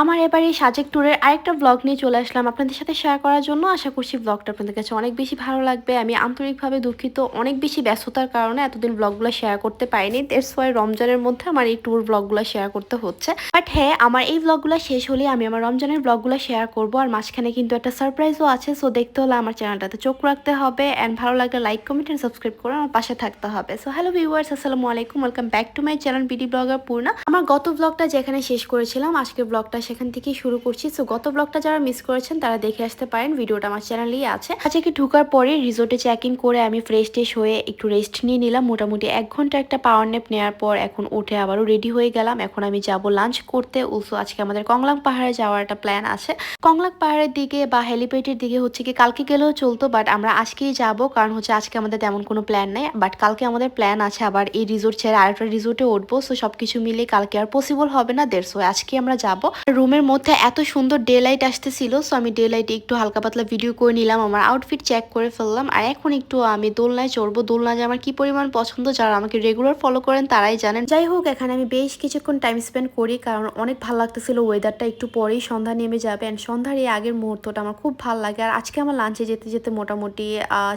আমার এবারে সাজেক ট্যুরের আরেকটা ব্লগ নিয়ে চলে আসলাম আপনাদের সাথে শেয়ার করার জন্য। আশা করছি ব্লগটা আপনাদের কাছে অনেক বেশি ভালো লাগবে। আমি আন্তরিকভাবে দুঃখিত, অনেক বেশি ব্যস্ততার কারণে এতদিন ব্লগগুলো শেয়ার করতে পারিনি। দেড় ওয়াই রমজানের মধ্যে আমার এই ট্যুর ব্লগগুলো শেয়ার করতে হচ্ছে। বাট হ্যাঁ আমার এই ব্লগগুলো শেষ হলে আমি আমার রমজানের ব্লগগুলো শেয়ার করব। আর মাঝখানে কিন্তু একটা সারপ্রাইজও আছে সো দেখতে হলে আমার চ্যানেলটাতে চোখ রাখতে হবে। অ্যান্ড ভালো লাগলে লাইক কমেন্ট অ্যান্ড সাবস্ক্রাইব করে আমার পাশে থাকতে হবে। সো হ্যালো ভিউয়ার্স আসসালামু আলাইকুম। Welcome back to my channel BD blogger Purna আমার গত ব্লগটা যেখানে শেষ করেছিলাম, আজকের ব্লগটা সেখান থেকেই শুরু করছি। সো গত ব্লগটা যারা মিস করেছেন, তারা দেখে আসতে পারেন, ভিডিওটা আমার চ্যানেলেই আছে। আজকে ঢুকার পরে রিসোর্টে চেক ইন করে আমি ফ্রেশ ট্রেশ হয়ে একটু রেস্ট নিয়ে নিলাম। মোটামুটি এক ঘণ্টা একটা পাওয়ার নেপ নেওয়ার পর এখন উঠে আবারও রেডি হয়ে গেলাম। এখন আমি যাব লাঞ্চ করতে। উলসো আজকে আমাদের কংলাং পাহাড়ে যাওয়ার একটা প্ল্যান আছে। কংলাং পাহাড়ের দিকে বা হেলিপ্যাডের দিকে হচ্ছে কি, কালকে গেলেও চলতো বাট আমরা আজকেই যাব। কারণ হচ্ছে আজকে আমাদের তেমন কোনো প্ল্যান নেই। বাট কালকে আমাদের প্ল্যান আছে আবার এই রিসোর্ট ছেড়ে আরেকটা রিসোর্টে উঠবো। সো সবকিছু মিলে কালকে আর পসিবল হবে না। দেড়শো আজকে আমরা যাব। রুমের মধ্যে এত সুন্দর ডে লাইট আসতেছিল সো আমি ডে লাইটে একটু হালকা পাতলা ভিডিও করে নিলাম, আমার আউটফিট চেক করে ফেললাম, আর এখন একটু আমি দোলনায় চড়বো। দোলনা যে আমার কি পরিমাণ পছন্দ, যারা আমাকে রেগুলার ফলো করেন তারাই জানেন। যাই হোক, এখানে আমি বেশ কিছুক্ষণ টাইম স্পেন্ড করি, কারণ অনেক ভালো লাগতেছিল ওয়েদারটা একটু পরেই সন্ধ্যা নেমে যাবে অ্যান্ড সন্ধ্যার এই আগের মুহূর্তটা আমার খুব ভালো লাগে। আর আজকে আমার লাঞ্চে যেতে যেতে মোটামুটি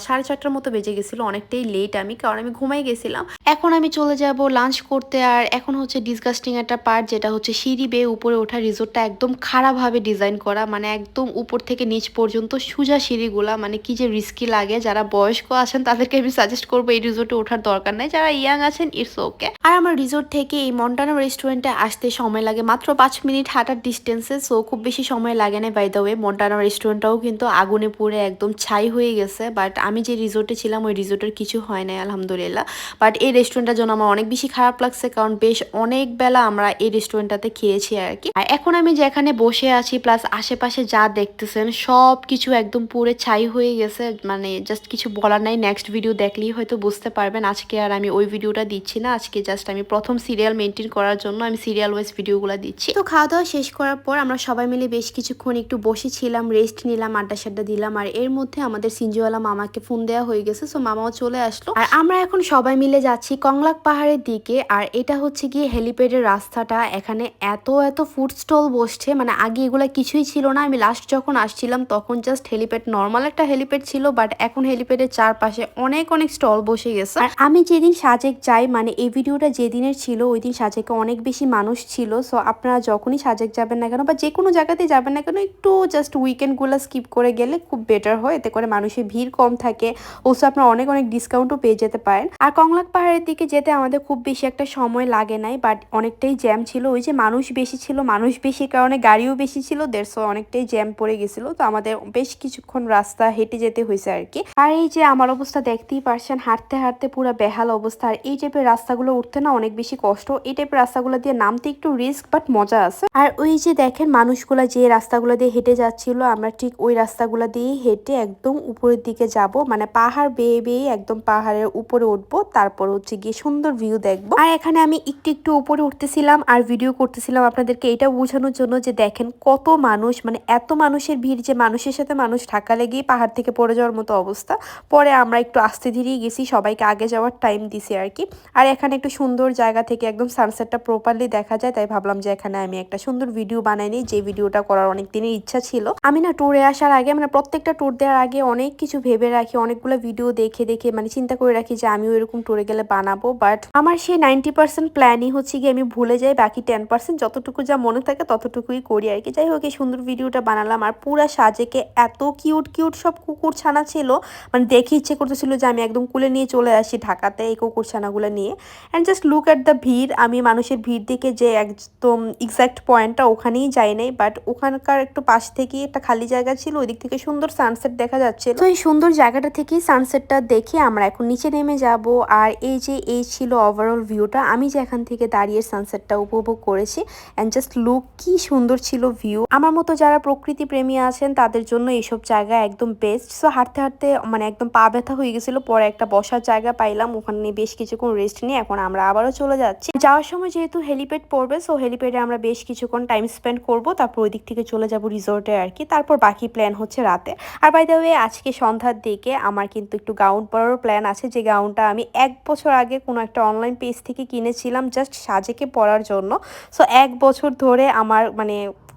সাড়ে চারটার মতো বেজে গেছিল, অনেকটাই লেট আমি, কারণ আমি ঘুমাই গেছিলাম। এখন আমি চলে যাব লাঞ্চ করতে, আর এখন হচ্ছে ডিসগাস্টিং একটা পার্ট যেটা হচ্ছে সিঁড়ি বেয়ে উপরে ওঠা রিসোর্টটা একদম খারাপভাবে ডিজাইন করা মানে একদম উপর থেকে নিচ পর্যন্ত সোজা সিঁড়িগুলা মানে কি যে রিস্কি লাগে। যারা বয়স্ক আছেন, তাদেরকে আমি সাজেস্ট করব এই রিসোর্টে ওঠার দরকার নাই। যারা ইয়াং আছেন ইটস ওকে আর আমার রিসোর্ট থেকে এই মন্টানা রেস্টুরেন্টে আসতে সময় লাগে মাত্র পাঁচ মিনিট হাঁটার ডিস্টেন্সে সো খুব বেশি সময় লাগে না বাই দ্য ওয়ে মন্টানা রেস্টুরেন্টটাও কিন্তু আগুনে পুড়ে একদম ছাই হয়ে গেছে। বাট আমি যে রিসোর্টে ছিলাম, ওই রিসোর্টের কিছু হয় নাই, আলহামদুলিল্লাহ। বাট এই রেস্টুরেন্টটার জন্য আমার অনেক বেশি খারাপ লাগছে, কারণ বেশ অনেক বেলা আমরা এই রেস্টুরেন্টটাতে খেয়েছি আর কি। আর এখন আমি যেখানে বসে আছি প্লাস আশেপাশে যা দেখতেছেন সব কিছু একদম পুরো ছাই হয়ে গেছে। মানে জাস্ট কিছু বলার নাই নেক্সট ভিডিও দেখলেই হয়তো বুঝতে পারবেন। আজকে আর আমি ওই ভিডিওটা দিচ্ছি না, আজকে জাস্ট আমি প্রথম সিরিয়াল মেনটেন করার জন্য আমি সিরিয়াল ওয়াইজ ভিডিওগুলো দিচ্ছি। তো খাওয়া দাওয়া শেষ করার পর আমরা সবাই মিলে বেশ কিছুক্ষণ একটু বসেছিলাম রেস্ট নিলাম, আড্ডা সাড্ডা দিলাম। আর এর মধ্যে আমাদের সিঞ্জুওয়ালা মামাকে ফোন দেওয়া হয়ে গেছে সো মামাও চলে আসলো। আর আমরা এখন সবাই মিলে যাচ্ছি কংলাক পাহাড়ের দিকে, আর এটা হচ্ছে গিয়ে হেলিপ্যাডের রাস্তাটা। এখানে এত এত ফুড স্টল বসছে মানে আগে এগুলা কিছুই ছিল না। আমি লাস্ট যখন আসছিলাম, তখন জাস্ট হেলিপ্যাড নর্মাল একটা হেলিপ্যাড ছিল বাট এখন হেলিপ্যাডের চারপাশে অনেক অনেক স্টল বসে গেছে। আর আমি যেদিন সাজেক যাই মানে এই ভিডিওটা যেদিনের ছিল, ওই দিন সাজেকে অনেক বেশি মানুষ ছিল। সো আপনারা যখনই সাজেক যাবেন না কেন, বা যে কোনো জায়গাতে যাবেন না কেন, একটু জাস্ট উইকেন্ডগুলো স্কিপ করে গেলে খুব বেটার হয়। এতে করে মানুষের ভিড় কম থাকে। ওসো আপনারা অনেক অনেক ডিসকাউন্টও পেয়ে যেতে পারেন। আর কংলাক পাহাড়ের দিকে যেতে আমাদের খুব বেশি একটা সময় লাগে নাই বাট অনেকটাই জ্যাম ছিল। ওই যে মানুষ বেশি ছিল, মানুষ বেশি কারণে গাড়িও বেশি ছিল দেড়শো অনেকটাই জ্যাম পড়ে গেছিল। তো আমাদের বেশ কিছুক্ষণ রাস্তা হেঁটে যেতে হয়েছে আর কি। আর এই যে আমার অবস্থা দেখতেই পারছেন, হাঁটতে হাঁটতে পুরো বেহাল অবস্থা। আর এই টাইপের রাস্তাগুলো উঠতে না অনেক বেশি কষ্ট। এই টাইপের রাস্তাগুলো দিয়ে নামতে একটু রিস্ক বাট মজা আছে। আর ওই যে দেখেন মানুষগুলা যে রাস্তাগুলো দিয়ে হেঁটে যাচ্ছিল, আমরা ঠিক ওই রাস্তাগুলো দিয়ে হেঁটে একদম উপরের দিকে যাব। মানে পাহাড় বেয়ে বেয়ে একদম পাহাড়ের উপরে উঠবো, তারপর হচ্ছে গিয়ে সুন্দর ভিউ দেখব। আর এখানে আমি একটু একটু উপরে উঠতেছিলাম, আর ভিডিও করতেছিলাম আপনাদেরকে, এটা বোঝানোর জন্য যে দেখেন কত মানুষ মানে এত মানুষের ভিড় যে মানুষের সাথে মানুষ ঢাকা লেগেই পাহাড় থেকে পড়ে যাওয়ার মতো অবস্থা। পরে আমরা একটু আস্তে ধীরেই গেছি, সবাইকে আগে যাওয়ার টাইম দিছি আর কি। আর এখানে একটু সুন্দর জায়গা থেকে একদম সানসেটটা প্রপারলি দেখা যায়, তাই ভাবলাম যে এখানে আমি একটা সুন্দর ভিডিও বানাই নিই, যে ভিডিওটা করার অনেক দিনের ইচ্ছা ছিল। আমি না ট্যুরে আসার আগে মানে প্রত্যেকটা ট্যুর দেওয়ার আগে অনেক কিছু ভেবে রাখি, অনেকগুলো ভিডিও দেখে দেখে মানে চিন্তা করে রাখি যে আমিও এরকম ট্যুরে গেলে বানাবো। বাট আমার সেই নাইনটি পার্সেন্ট প্ল্যানই হচ্ছে গিয়ে আমি ভুলে যাই, বাকি টেন পার্সেন্ট যতটুকু যা মনে থাকে ততটুকুই করি আর কি। যাই হোক, এই সুন্দর ভিডিওটা বানালাম আর পুরা সাজেকে এত কিউট কিউট সব কুকুর ছানা ছিল। মানে দেখে ইচ্ছে করতেছিল যে আমি একদম কুলে নিয়ে চলে আসি ঢাকাতে এই কুকুর ছানাগুলো নিয়ে। And just look at the ভিড়। আমি মানুষের ভিড় দেখে যে একদম এক্স্যাক্ট পয়েন্টটা ওখানেই যাই নাই বাট ওখানকার একটু পাশ থেকেই একটা খালি জায়গা ছিল ওই দিক থেকে সুন্দর সানসেট দেখা যাচ্ছে তো এই সুন্দর জায়গাটা থেকেই সানসেটটা দেখে আমরা এখন নিচে নেমে যাব। আর এই যে, এই ছিল ওভারঅল ভিউটা আমি যে এখান থেকে দাঁড়িয়ে সানসেটটা উপভোগ করেছি। অ্যান্ড জাস্ট লুক কি সুন্দর ছিল ভিউ আমার মতো যারা প্রকৃতি প্রেমী আছেন, তাদের জন্য এইসব জায়গা একদম বেস্ট সো হাঁটতে হাঁটতে মানে একদম পা ব্যথা হয়ে গেছিল, পরে একটা বসার জায়গা পাইলাম, ওখানে বেশ কিছুক্ষণ রেস্ট নিয়ে এখন আমরা আবারও চলে যাচ্ছি। যাওয়ার সময় যেহেতু হেলিপ্যাড পড়বে সো হেলিপ্যাডে আমরা বেশ কিছুক্ষণ টাইম স্পেন্ড করব, তারপর ওই দিক থেকে চলে যাব রিসোর্টে আর কি। তারপর বাকি প্ল্যান হচ্ছে রাতে। আর বাই দ্য ওয়ে আজকে সন্ধ্যার দিকে আমার কিন্তু একটু গাউন পরারও প্ল্যান আছে, যে গাউনটা আমি এক বছর আগে কোনো একটা অনলাইন পেজ থেকে কিনেছিলাম জাস্ট সাজেকে পরার জন্য। সো এক বছর ধরে আমার মানে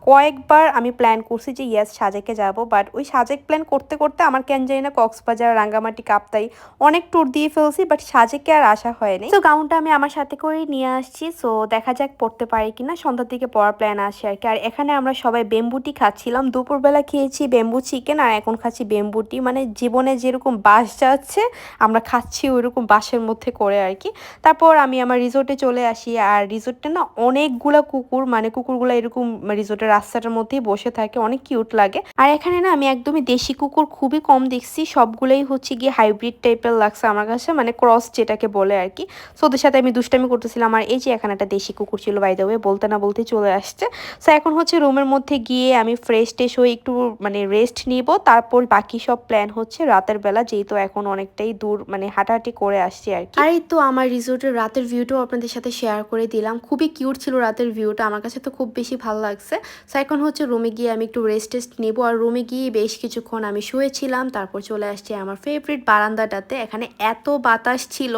কয়েকবার আমি প্ল্যান করছি যে ইয়াস সাজেকে যাব বাট ওই সাজেক প্ল্যান করতে করতে আমার কেন জানি না কক্সবাজার, রাঙ্গামাটি, কাপ্তাই অনেক ট্যুর দিয়ে ফেলছি বাট সাজেকে আর আসা হয়নি। তো গাউনটা আমি আমার সাথে করেই নিয়ে আসছি সো দেখা যাক পড়তে পারি কিনা, সন্ধ্যার দিকে পড়ার প্ল্যান আসে আর কি। আর এখানে আমরা সবাই বেম্বুটি খাচ্ছিলাম, দুপুরবেলা খেয়েছি বেম্বু চিকেন, আর এখন খাচ্ছি বেম্বুটি মানে জীবনে যেরকম বাস যাচ্ছে, আমরা খাচ্ছি ওইরকম বাসের মধ্যে করে আর কি। তারপর আমি আমার রিসোর্টে চলে আসি, আর রিসোর্টে না অনেকগুলা কুকুর মানে কুকুরগুলো এরকম রিসোর্টের রাস্তাটার মধ্যেই বসে থাকে, অনেক কিউট লাগে। আর এখানে না আমি একদমই দেশি কুকুর খুবই কম দেখছি, সবগুলোই হচ্ছে গিয়ে হাইব্রিড টাইপের লাগছে আমার কাছে মানে ক্রস যেটাকে বলে আর কি। সো ওদের সাথে আমি দুষ্টামি করতেছিলাম, আর এই যে এখানে একটা দেশি কুকুর ছিল বাই ওয়ে বলতে না বলতে চলে আসছে। সো এখন হচ্ছে রুমের মধ্যে গিয়ে আমি ফ্রেশ টেশ হয়ে একটু মানে রেস্ট নিব, তারপর বাকি সব প্ল্যান হচ্ছে রাতের বেলা, যেহেতু এখন অনেকটাই দূর মানে হাঁটাহাঁটি করে আসছি আর কি। আর এই তো আমার রিসোর্টের রাতের ভিউটাও আপনাদের সাথে শেয়ার করে দিলাম, খুবই কিউট ছিল রাতের ভিউটা আমার কাছে তো খুব বেশি ভালো লাগছে। সো এখন হচ্ছে রুমে গিয়ে আমি একটু রেস্ট টেস্ট নেব। আর রুমে গিয়ে বেশ কিছুক্ষণ আমি শুয়েছিলাম, তারপর চলে আসছি আমার ফেভারিট বারান্দাটাতে। এখানে এত বাতাস ছিল।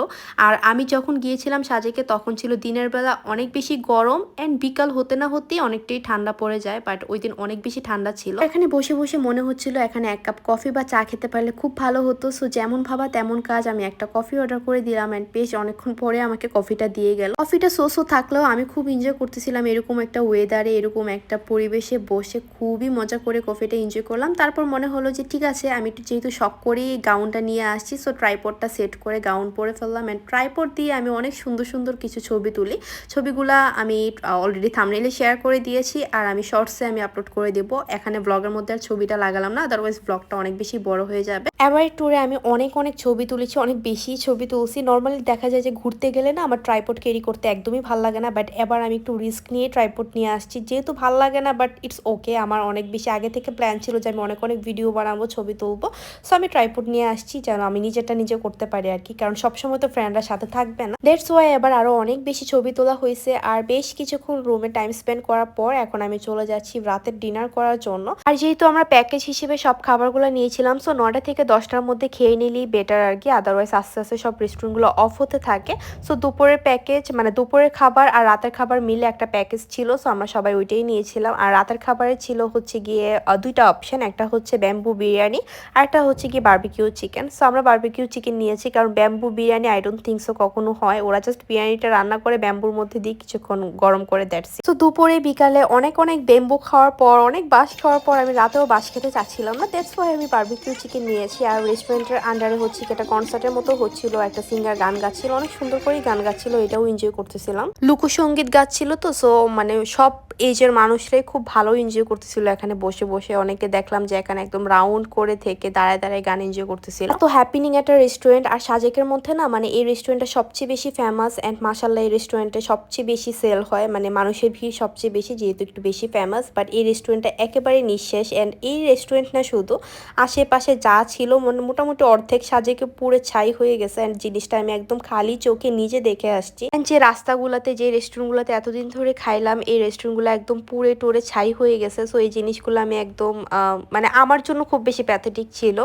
আর আমি যখন গিয়েছিলাম সাজেকে, তখন ছিল দিনের বেলা অনেক বেশি গরম অ্যান্ড বিকাল হতে না হতেই অনেকটাই ঠান্ডা পড়ে যায় বাট ওই দিন অনেক বেশি ঠান্ডা ছিল। এখানে বসে বসে মনে হচ্ছিল এখানে এক কাপ কফি বা চা খেতে পারলে খুব ভালো হতো। সো যেমন ভাবা তেমন কাজ, আমি একটা কফি অর্ডার করে দিলাম অ্যান্ড বেশ অনেকক্ষণ পরে আমাকে কফিটা দিয়ে গেল। কফিটা সো সো থাকলেও আমি খুব এনজয় করতেছিলাম এরকম একটা ওয়েদারে এরকম একটা পরিবেশে বসে খুবই মজা করে কফিটা এনজয় করলাম। তারপর মনে হলো যে, ঠিক আছে, আমি একটু যেহেতু শখ করেই গাউনটা নিয়ে আসছি সো ট্রাইপডটা সেট করে গাউন পরে ফেললাম। অ্যান্ড ট্রাইপড দিয়ে আমি অনেক সুন্দর সুন্দর কিছু ছবি তুলি। ছবিগুলা আমি অলরেডি থামনেলে শেয়ার করে দিয়েছি, আর আমি শর্টসে আমি আপলোড করে দেবো। এখানে ব্লগের মধ্যে আর ছবিটা লাগালাম না আদারওয়াইজ ব্লগটা অনেক বেশি বড় হয়ে যাবে। এবার ট্যুরে আমি অনেক অনেক ছবি তুলেছি, অনেক বেশি ছবি তুলছি। নর্মালি দেখা যায় যে, ঘুরতে গেলে না আমার ট্রাইপড ক্যারি করতে একদমই ভালো লাগে না বাট এবার আমি একটু রিস্ক নিয়ে ট্রাইপড নিয়ে আসছি। যেহেতু ভালো লাগে না বাট ইটস ওকে আমার অনেক বেশি আগে থেকে প্ল্যান ছিল যে আমি অনেক অনেক ভিডিও বানাবো, ছবি তুলবো। সো আমি ট্রাইপড নিয়ে আসছি যেন আমি নিজেরটা নিজে করতে পারি আর কি। কারণ সবসময় তো ফ্রেন্ডরা সাথে থাকবে না। দেটস ওয়াই এবার আরও অনেক বেশি ছবি তোলা হয়েছে। আর বেশ কিছুক্ষণ রুমে টাইম স্পেন্ড করার পর এখন আমি চলে যাচ্ছি রাতের ডিনার করার জন্য। আর যেহেতু আমরা প্যাকেজ হিসেবে সব খাবারগুলো নিয়েছিলাম সো নটা থেকে দশটার মধ্যে খেয়ে নিলেই বেটার আর কি। আদারওয়াইজ আস্তে আস্তে সব রেস্টুরেন্টগুলো অফ হতে থাকে। সো দুপুরের প্যাকেজ মানে দুপুরের খাবার আর রাতের খাবার মিলে একটা প্যাকেজ ছিল। সো আমরা সবাই ওইটাই নিয়েছিলাম। আর রাতের খাবারে ছিল হচ্ছে গিয়ে দুইটা অপশন একটা হচ্ছে ব্যাম্বু বিরিয়ানি, আর একটা হচ্ছে গিয়ে বার্বিকিউ চিকেন সো আমরা বার্বিকিউ চিকেন নিয়েছি, কারণ bamboo biryani I don't think so কখনো হয়। ওরা জাস্ট বিরিয়ানিটা রান্না করে ব্যাম্বুর মধ্যে দিয়ে কিছুক্ষণ গরম করে দেড়ছি তো দুপুরে, বিকালে অনেক অনেক ব্যাম্বু খাওয়ার পর, অনেক বাস খাওয়ার পর আমি রাতেও বাস খেতে চাচ্ছিলাম না। দ্যাটস ওয়াই আমি বার্বিকিউ চিকেন নিয়েছি। আর রেস্টুরেন্টের আন্ডারে হচ্ছে কি একটা কনসার্টের মতো হচ্ছিল, একটা সিঙ্গার গান গাচ্ছিল, অনেক সুন্দর করেই গান গাচ্ছিল, এটাও এনজয় করতেছিলাম। লোকসঙ্গীত গাচ্ছিল তো সো মানে সব এজের মানুষরাই খুব ভালো এনজয় করতেছিল এখানে বসে বসে। অনেকে দেখলাম যে এখানে একদম রাউন্ড করে থেকে দাঁড়ায় দাঁড়ায় গান এনজয় করতেছিল। তো হ্যাপিনিং একটা রেস্টুরেন্ট আর সাজেকের মধ্যে না মানে এই রেস্টুরেন্টটা সবচেয়ে বেশি ফেমাস অ্যান্ড মাসাল্লাহ এই রেস্টুরেন্টে সবচেয়ে বেশি সেল হয়। মানে মানুষের ভিড় সবচেয়ে বেশি, যেহেতু একটু বেশি ফেমাস বাট এই রেস্টুরেন্টটা একেবারে নিঃশেষ। অ্যান্ড এই রেস্টুরেন্ট না শুধু, আশেপাশে যা ছিল মানে মোটামুটি অর্ধেক সাজেকে পুরো ছাই হয়ে গেছে। অ্যান্ড জিনিসটা আমি একদম খালি চোখে নিজে দেখে আসছি। And যে রাস্তাগুলোতে, যে রেস্টুরেন্টগুলোতে এতদিন ধরে খাইলাম, এই রেস্টুরেন্টগুলো একদম পুড়ে টুরে ছাই হয়ে গেছে। সো এই জিনিসগুলো আমি একদম মানে আমার জন্য খুব বেশি প্যাথেটিক ছিল।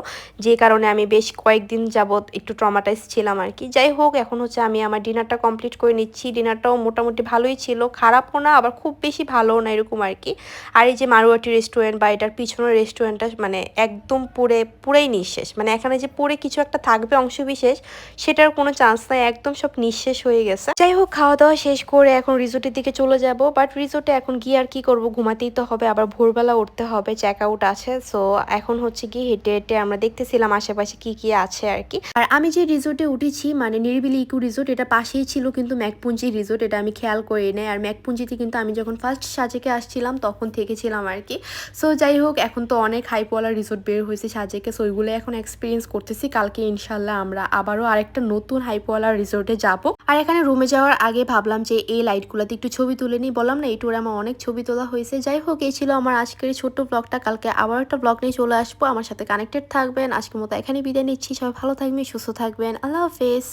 যে কারণে আমি বেশ কয়েকদিন যাবৎ একটু ট্রমাটাইজ ছিলাম আর কি। যাই হোক, এখন হচ্ছে আমি আমার ডিনারটা কমপ্লিট করে নিচ্ছি। ডিনারটাও মোটামুটি ভালোই ছিল। খারাপও না, আবার খুব বেশি ভালোও না, এরকম আর কি। আর এই যে মারুয়াটি রেস্টুরেন্ট বা এটার পিছনের রেস্টুরেন্টটা মানে একদম পুরে পুরাই নিঃশেষ। মানে এখানে যে পরে কিছু একটা থাকবে অংশ বিশেষ সেটার কোনো চান্স নাই। একদম সব নিঃশেষ হয়ে গেছে। যাই হোক খাওয়া দাওয়া শেষ করে এখন রিজোর্টের দিকে চলে যাব। বাট রিজোর্টে এখন গিয়ে আর কি করব? ঘুমাতেই তো হবে, আবার ভোরবেলা উঠতে হবে চেক আউট আছে। সো এখন হচ্ছে কি হেঁটে হেঁটে আমরা দেখতেছিলাম আশেপাশে কি কি আছে আর কি। আর আমি যে রিসোর্টে উঠেছি মানে নিরিবিলি ইকু রিসোর্ট এটা পাশেই ছিল কিন্তু ম্যাকপুঞ্জি রিসোর্ট এটা আমি খেয়াল করি নাই। আর ম্যাকপুঞ্জিতে কিন্তু আমি যখন ফার্স্ট সাজেকে আসছিলাম, তখন থেকেছিলাম আর কি। সো যাই হোক, এখন তো অনেক হাইপওয়ালা রিসোর্ট বের হয়েছে সাজেকে। সো ওইগুলো এখন এক্সপিরিয়েন্স করতেছি। কালকে ইনশাল্লাহ আমরা আবারও আরেকটা নতুন হাইপওয়ালা রিসোর্টে যাব। আর এখানে রুমে যাওয়ার আগে ভাবলাম যে এই লাইটগুলোতে একটু ছবি তুলে নিই। বললাম না, এই অনেক ছবি তোলা হয়েছে। যাই হোক, এই ছিল আমার আজকের ছোট্ট ব্লগটা কালকে আবার একটা ব্লগ নিয়ে চলে আসব। আমার সাথে কানেক্টেড থাকবেন। আজকের মতো এখানে বিদায় নিচ্ছি। সবাই ভালো থাকবেন, সুস্থ থাকবেন। আল্লাহ হাফেজ।